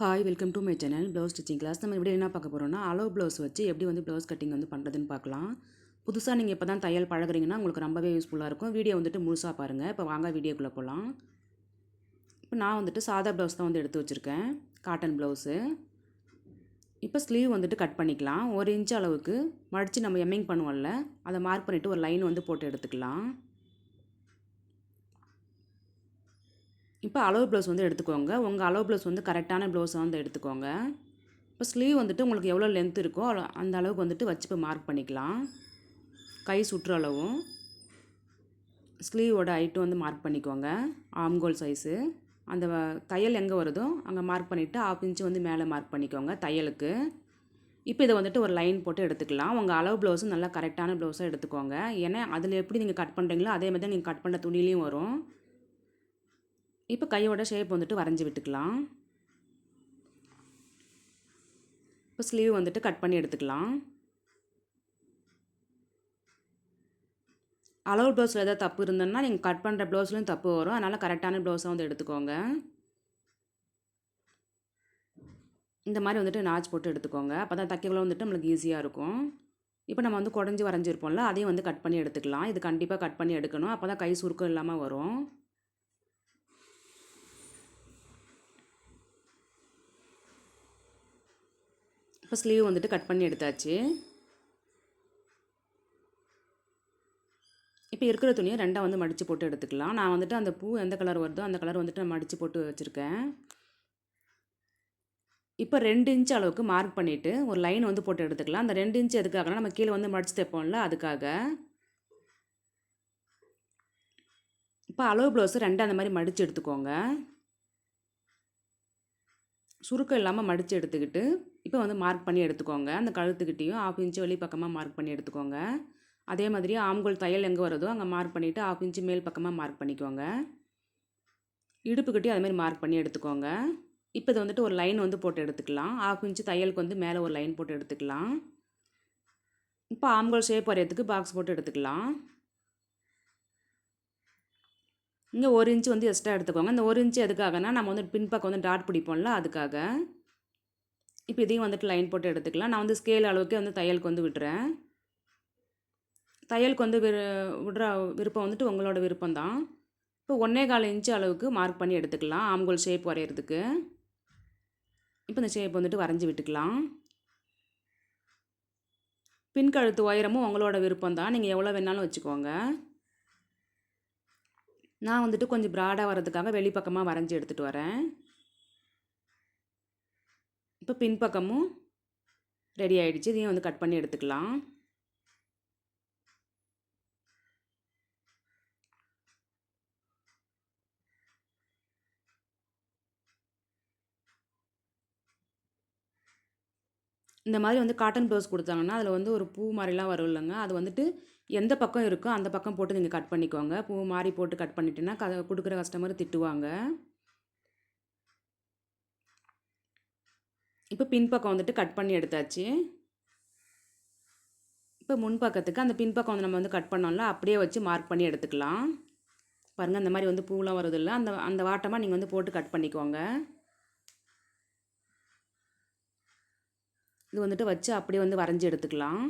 Hi welcome to my channel blouse stitching class நம்ம இப்படி என்ன பார்க்க போகிறோம்னா அளவு ப்ளவுஸ் வச்சு எப்படி வந்து ப்ளவுஸ் கட்டிங் வந்து பண்ணுறதுன்னு பார்க்கலாம். புதுசாக நீங்கள் இப்போ தான் தையல் பழகுறீங்கன்னா உங்களுக்கு ரொம்பவே யூஸ்ஃபுல்லாக இருக்கும். வீடியோ வந்துட்டு முழுசாக பாருங்கள் இப்போ வாங்க வீடியோக்குள்ளே போகலாம் இப்போ நான் வந்துட்டு சாதா ப்ளவுஸ் தான் வந்து எடுத்து வச்சுருக்கேன். காட்டன் ப்ளவுஸு இப்போ ஸ்லீவ் வந்துட்டு கட் பண்ணிக்கலாம். ஒரு இன்ச் அளவுக்கு மடித்து நம்ம எம்மிங் பண்ணுவோம்ல அதை மார்க் பண்ணிவிட்டு ஒரு லைன் வந்து போட்டு எடுத்துக்கலாம். இப்போ அளவு ப்ளவுஸ் வந்து எடுத்துக்கோங்க. உங்கள் அளவு ப்ளவுஸ் வந்து கரெக்டான ப்ளவுஸை வந்து எடுத்துக்கோங்க. இப்போ ஸ்லீவ் வந்துட்டு உங்களுக்கு எவ்வளோ லென்த் இருக்கோ அந்த அளவுக்கு வந்துட்டு வச்சு இப்போ மார்க் பண்ணிக்கலாம். கை சுற்று அளவும். ஸ்லீவோட ஹைட்டும் வந்து மார்க் பண்ணிக்கோங்க. ஆம்கோல் சைஸு அந்த தையல் எங்கே வருதோ அங்கே மார்க் பண்ணிவிட்டு ஆஃப் இன்ச்சு வந்து மேலே மார்க் பண்ணிக்கோங்க தையலுக்கு. இப்போ இதை வந்துட்டு ஒரு லைன் போட்டு எடுத்துக்கலாம். உங்கள் அளவு ப்ளவுஸும் நல்லா கரெக்டான ப்ளவுஸாக எடுத்துக்கோங்க. ஏன்னா அதில் எப்படி நீங்கள் கட் பண்ணுறீங்களோ அதே மாதிரி தான் நீங்கள் கட் பண்ண துணிலையும் வரும். இப்போ கையோட ஷேப் வந்துட்டு வரைஞ்சி விட்டுக்கலாம். இப்போ ஸ்லீவ் வந்துட்டு கட் பண்ணி எடுத்துக்கலாம். அளவு ப்ளவுஸில் ஏதாவது தப்பு இருந்ததுன்னா நீங்கள் கட் பண்ணுற ப்ளவுஸ்லையும் தப்பு வரும். அதனால் கரெக்டான ப்ளவுஸை வந்து எடுத்துக்கோங்க. இந்த மாதிரி வந்துட்டு நாச் போட்டு எடுத்துக்கோங்க. அப்போ தான் தைக்கக்குள்ள வந்துட்டு நம்மளுக்கு ஈஸியாக இருக்கும். இப்போ நம்ம வந்து குடஞ்சி வரைஞ்சிருப்போம்ல அதையும் வந்து கட் பண்ணி எடுத்துக்கலாம். இது கண்டிப்பாக கட் பண்ணி எடுக்கணும். அப்போ தான் கை சுருக்கம் இல்லாமல் வரும். இப்போ ஸ்லீவ் வந்துட்டு கட் பண்ணி எடுத்தாச்சு. இப்போ இருக்கிற துணியை ரெண்டாக வந்து மடித்து போட்டு எடுத்துக்கலாம். நான் வந்துட்டு அந்த பூ எந்த கலர் வருதோ அந்த கலர் வந்துட்டு நான் மடித்து போட்டு வச்சுருக்கேன். இப்போ ரெண்டு இன்ச் அளவுக்கு மார்க் பண்ணிவிட்டு ஒரு லைன் வந்து போட்டு எடுத்துக்கலாம். அந்த ரெண்டு இன்ச் எதுக்காகனா நம்ம கீழே வந்து மடித்து தைப்போம்ல அதுக்காக. இப்போ அளவு ப்ளவுஸு ரெண்டு அந்த மாதிரி மடித்து எடுத்துக்கோங்க. சுருக்கம் இல்லாமல் மடித்து எடுத்துக்கிட்டு இப்போ வந்து மார்க் பண்ணி எடுத்துக்கோங்க. அந்த கழுத்துக்கிட்டேயும் ஆஃப் இன்ச்சு வெளி பக்கமாக மார்க் பண்ணி எடுத்துக்கோங்க. அதே மாதிரி ஆம்கோல் தையல் எங்கே வருதோ அங்கே மார்க் பண்ணிவிட்டு ஆஃப் இன்ச்சு மேல் பக்கமாக மார்க் பண்ணிக்கோங்க. இடுப்புக்கிட்டேயும் அதேமாதிரி மார்க் பண்ணி எடுத்துக்கோங்க. இப்போ இது வந்துட்டு ஒரு லைன் வந்து போட்டு எடுத்துக்கலாம். ஆஃப் இன்ச்சு தையலுக்கு வந்து மேலே ஒரு லைன் போட்டு எடுத்துக்கலாம். இப்போ ஆம்கோல் ஷேப் வரையிறதுக்கு பாக்ஸ் போட்டு எடுத்துக்கலாம். இங்கே ஒரு இன்ச்சு வந்து எக்ஸ்ட்ரா எடுத்துக்கோங்க. இந்த ஒரு இன்ச்சு எதுக்காகனா நம்ம வந்து பின்பக்கம் வந்து டாட் பிடிப்போம்ல அதுக்காக. இப்போ இதையும் வந்துட்டு லைன் போட்டு எடுத்துக்கலாம். நான் வந்து ஸ்கேல் அளவுக்கு வந்து தையலுக்கு வந்து விடுறேன். தையலுக்கு வந்து விரு விடுற விருப்பம் வந்துட்டு உங்களோட விருப்பம் தான் இப்போ ஒன்றே கால் இன்ச்சு அளவுக்கு மார்க் பண்ணி எடுத்துக்கலாம். ஆம்கோல் ஷேப் வரைகிறதுக்கு இப்போ இந்த ஷேப் வந்துட்டு வரைஞ்சி விட்டுக்கலாம். பின் கழுத்து உயரமும் உங்களோட விருப்பம் தான் நீங்கள் எவ்வளோ வேணாலும் வச்சுக்கோங்க. நான் வந்துட்டு கொஞ்சம் ப்ராடாக வர்றதுக்காக வெளிப்பக்கமாக வரைஞ்சி எடுத்துகிட்டு வரேன். இப்போ பின்பக்கமும் ரெடி ஆகிடுச்சி இதையும் வந்து கட் பண்ணி எடுத்துக்கலாம். இந்த மாதிரி வந்து காட்டன் ப்ளவுஸ் கொடுத்தாங்கன்னா அதில் வந்து ஒரு பூ மாதிரிலாம் வரும் இல்லைங்க. அது வந்துட்டு எந்த பக்கம் இருக்கோ அந்த பக்கம் போட்டு நீங்கள் கட் பண்ணிக்கோங்க. பூ மாதிரி போட்டு கட் பண்ணிட்டேன்னா க கொடுக்குற கஸ்டமர் திட்டுவாங்க. இப்போ பின்பக்கம் வந்துட்டு கட் பண்ணி எடுத்தாச்சு. இப்போ முன்பக்கத்துக்கு அந்த பின்பக்கம் வந்து நம்ம வந்து கட் பண்ணோம்ல அப்படியே வச்சு மார்க் பண்ணி எடுத்துக்கலாம். பாருங்கள் அந்த மாதிரி வந்து பூலாம் வருது இல்லை. அந்த அந்த வாட்டமாக நீங்கள் வந்து போட்டு கட் பண்ணிக்கோங்க. இது வந்துட்டு வச்சு அப்படியே வந்து வரைஞ்சி எடுத்துக்கலாம்.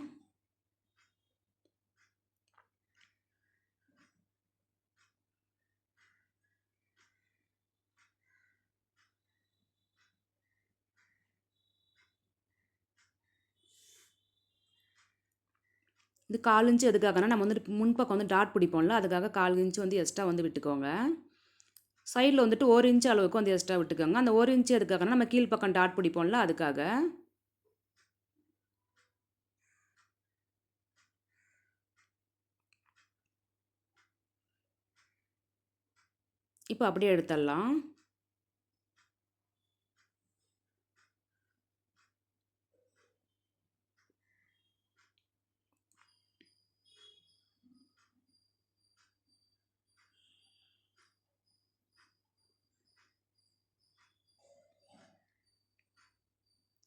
இது கால் இன்ச்சு எதுக்காகனா நம்ம வந்துட்டு முன்பக்கம் வந்து டாட் பிடிப்போம்ல அதுக்காக கால் இன்ச்சு வந்து எக்ஸ்ட்ரா வந்து விட்டுக்கோங்க. சைடில் வந்துட்டு ஒரு இன்ச்சு அளவுக்கு வந்து எக்ஸ்ட்ரா விட்டுக்கோங்க. அந்த ஒரு இன்ச்சு எதுக்காகனா நம்ம கீழ்ப்பக்கம் டாட் பிடிப்போம்ல அதுக்காக. இப்போ அப்படியே எடுத்துடலாம்.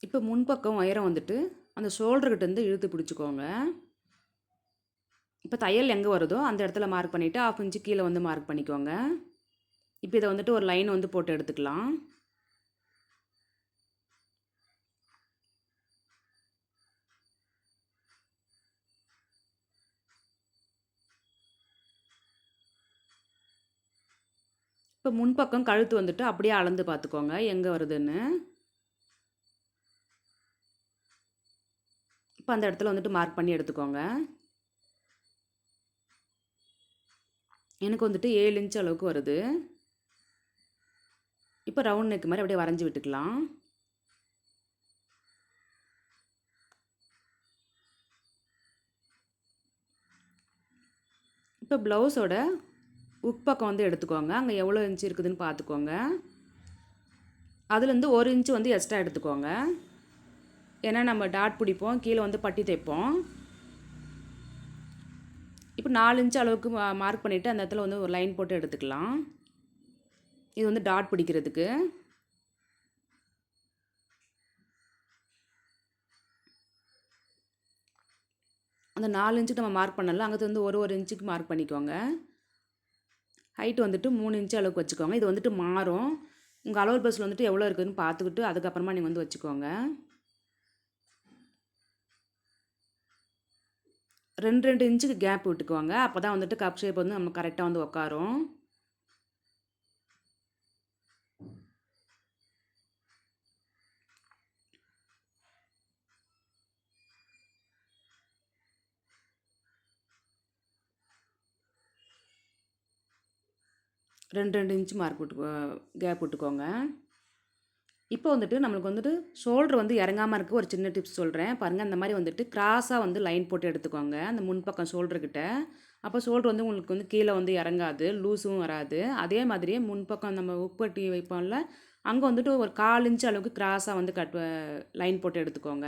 இப்போ முன்பக்கம் உயரம் வந்துட்டு அந்த ஷோல்டர்கிட்டேருந்து இழுத்து பிடிச்சிக்கோங்க. இப்போ தையல் எங்கே வருதோ அந்த இடத்துல மார்க் பண்ணிவிட்டு ஆஃப் இன்ச்சு கீழே வந்து மார்க் பண்ணிக்கோங்க. இப்போ இதை வந்துட்டு ஒரு லைன் வந்து போட்டு எடுத்துக்கலாம். இப்போ முன்பக்கம் கழுத்து வந்துட்டு அப்படியே அளந்து பார்த்துக்கோங்க. எங்கே வருதுன்னு? இப்போ அந்த இடத்துல வந்துட்டு மார்க் பண்ணி எடுத்துக்கோங்க. எனக்கு வந்துட்டு ஏழு இன்ச் அளவுக்கு வருது. இப்போ ரவுண்ட் நெக் மாதிரி அப்படியே வரைஞ்சி விட்டுக்கலாம். இப்போ ப்ளவுஸோட உட்பக்கம் வந்து எடுத்துக்கோங்க. அங்கே எவ்வளோ இன்ச் இருக்குதுன்னு பார்த்துக்கோங்க. அதுலேருந்து ஒரு இன்ச்சு வந்து எக்ஸ்ட்ரா எடுத்துக்கோங்க. ஏன்னா நம்ம டாட் பிடிப்போம். கீழே வந்து பட்டி தைப்போம். இப்போ நாலு இன்ச்சு அளவுக்கு மார்க் பண்ணிவிட்டு அந்த இடத்துல வந்து ஒரு லைன் போட்டு எடுத்துக்கலாம். இது வந்து டாட் பிடிக்கிறதுக்கு. அந்த நாலு இன்ச்சுக்கு நம்ம மார்க் பண்ணல அங்கே வந்து ஒரு ஒரு இன்ச்சுக்கு மார்க் பண்ணிக்கோங்க. ஹைட் வந்துட்டு மூணு இன்ச்சு அளவுக்கு வச்சுக்கோங்க. இது வந்துட்டு மாறும். உங்கள் அலுவல் பஸ்ஸில் வந்துட்டு எவ்வளோ இருக்குதுன்னு பார்த்துக்கிட்டு அதுக்கப்புறமா நீங்கள் வந்து வச்சுக்கோங்க. ரெண்டு ரெண்டு இன்ச்சுக்கு கேப் விட்டுக்குவாங்க அப்போ தான் வந்துட்டு கப் ஷேப் வந்து நம்ம கரெக்டாக வந்து உட்காரும் ரெண்டு ரெண்டு இன்ச்சு மார்க் விட்டு கேப் விட்டுக்கோங்க. இப்போ வந்துட்டு நம்மளுக்கு வந்துட்டு ஷோல்டர் வந்து இறங்காமல் இருக்க ஒரு சின்ன டிப்ஸ் சொல்கிறேன் பாருங்கள் அந்த மாதிரி வந்துட்டு கிராஸாக வந்து லைன் போட்டு எடுத்துக்கோங்க. அந்த முன்பக்கம் ஷோல்டர்கிட்ட அப்போ ஷோல்டர் வந்து உங்களுக்கு வந்து கீழே வந்து இறங்காது லூஸும் வராது. அதே மாதிரியே முன்பக்கம் நம்ம உப்பட்டி வைப்போம்ல அங்கே வந்துட்டு ஒரு கால் இன்ச்சு அளவுக்கு கிராஸாக வந்து கட் லைன் போட்டு எடுத்துக்கோங்க.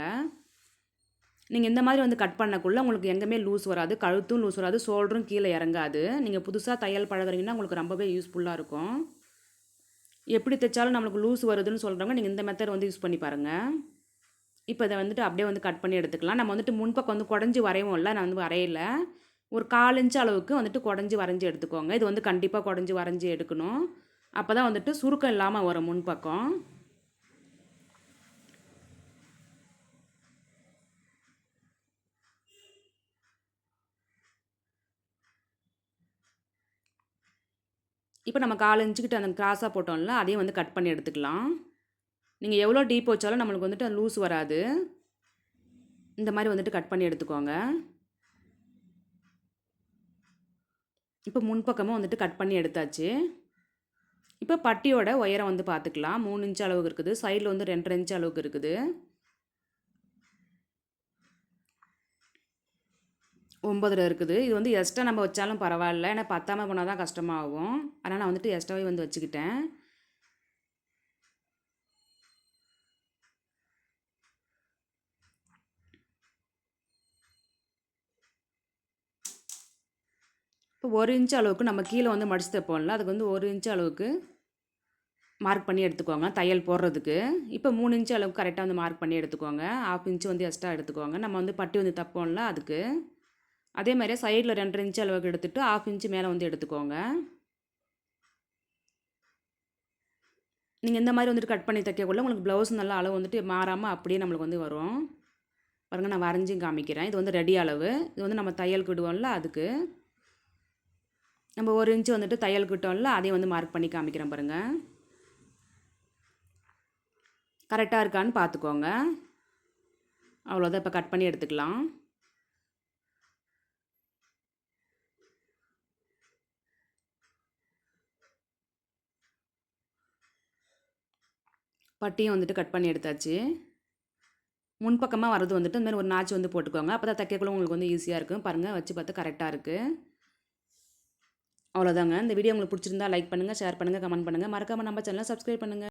நீங்கள் இந்த மாதிரி வந்து கட் பண்ணக்குள்ளே உங்களுக்கு எங்கேயுமே லூஸ் வராது கழுத்தும் லூஸ் வராது ஷோல்டரும் கீழே இறங்காது. நீங்கள் புதுசாக தையல் பழகுறீங்கன்னா உங்களுக்கு ரொம்பவே யூஸ்ஃபுல்லாக இருக்கும். எப்படி தைச்சாலும் நம்மளுக்கு லூஸ் வருதுன்னு சொல்கிறவங்க நீங்கள் இந்த மெத்தட் வந்து யூஸ் பண்ணி பாருங்கள் இப்போ இதை வந்துட்டு அப்படியே வந்து கட் பண்ணி எடுத்துக்கலாம். நம்ம வந்துட்டு முன்பக்கம் வந்து குடஞ்சி வரையும்ல நான் வந்து வரையல. ஒரு கால் இன்ச் அளவுக்கு வந்துட்டு குடஞ்சி வரைஞ்சி எடுத்துக்கோங்க. இது வந்து கண்டிப்பாக குடஞ்சி வரைஞ்சி எடுக்கணும். அப்போ தான் வந்துட்டு சுருக்கம் இல்லாமல் வரும் முன்பக்கம். இப்போ நம்ம கால் இன்ச்சுக்கிட்ட அந்த கிராஸாக போட்டோம்ல அதையும் வந்து கட் பண்ணி எடுத்துக்கலாம். நீங்கள் எவ்வளோ டீப் வச்சாலும் நம்மளுக்கு வந்துட்டு லூஸ் வராது. இந்த மாதிரி வந்துட்டு கட் பண்ணி எடுத்துக்கோங்க. இப்போ முன்பக்கமும் வந்துட்டு கட் பண்ணி எடுத்தாச்சு. இப்போ பட்டியோட உயரம் வந்து பார்த்துக்கலாம் மூணு இன்ச் அளவுக்கு இருக்குது. சைடில் வந்து ரெண்டரை இன்ச் அளவுக்கு இருக்குது. ஒம்பதில் இருக்குது. இது வந்து எக்ஸ்ட்ரா நம்ம வச்சாலும் பரவாயில்ல. ஏன்னா பத்தாமல் போனால் தான் கஷ்டமாகும். அதனால் நான் வந்துட்டு எக்ஸ்ட்ராவே வந்து வச்சுக்கிட்டேன். இப்போ ஒரு இன்ச் அளவுக்கு நம்ம கீழே வந்து மடிச்சு தைப்போம்ல அதுக்கு வந்து ஒரு இன்ச் அளவுக்கு மார்க் பண்ணி எடுத்துக்கோங்க தையல் போடுறதுக்கு. இப்போ மூணு இன்ச்சு அளவுக்கு கரெக்டாக வந்து மார்க் பண்ணி எடுத்துக்கோங்க. ஆஃப் இன்ச்சு வந்து எக்ஸ்ட்ரா எடுத்துக்கோங்க. நம்ம வந்து பட்டி வந்து தப்போம்ல அதுக்கு. அதே மாதிரியே சைடில் ரெண்டரை இன்ச்சு அளவுக்கு எடுத்துகிட்டு ஆஃப் இன்ச்சு மேலே வந்து எடுத்துக்கோங்க. நீங்கள் இந்த மாதிரி வந்துட்டு கட் பண்ணி தைக்கக்குள்ள உங்களுக்கு ப்ளவுஸ் நல்லா அளவு வந்துட்டு மாறாமல் அப்படியே நம்மளுக்கு வந்து வரும். பாருங்கள் நான் வரைஞ்சும் காமிக்கிறேன். இது வந்து ரெடி அளவு. இது வந்து நம்ம தையலுக்கு விடுவோம்ல அதுக்கு. நம்ம ஒரு இன்ச்சு வந்துட்டு தையல் கிட்டோம்ல அதையும் வந்து மார்க் பண்ணி காமிக்கிறேன் பாருங்கள் கரெக்டாக இருக்கான்னு பார்த்துக்கோங்க. அவ்வளோதான் இப்போ கட் பண்ணி எடுத்துக்கலாம். பட்டியும் வந்துட்டு கட் பண்ணி எடுத்தாச்சு. முன்பக்கமாக வரது வந்துட்டு இந்தமாதிரி ஒரு நாச்சு வந்து போட்டுக்கோங்க. அப்போ தான் தைக்கக்குள்ள உங்களுக்கு வந்து ஈஸியாக இருக்கும். பாருங்கள் வச்சு பார்த்து கரெக்டாக இருக்குது அவ்வளோதாங்க இந்த வீடியோ உங்களுக்கு பிடிச்சிருந்தா லைக் பண்ணுங்கள் ஷேர் பண்ணுங்கள் கமெண்ட் பண்ணுங்கள் மறக்காமல் நம்ம சேனலை சப்ஸ்கிரைப் பண்ணுங்கள்